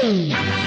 Mm-hmm.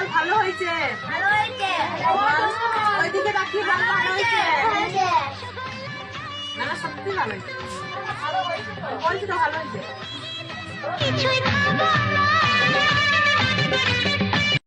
বল ভালো হয়েছে? ভালো ওইদিকে তাকিয়ে বল ভালো হয়েছে। সত্যি ভালো হয়েছে। বলছি তো ভালো হয়েছে। কিছুই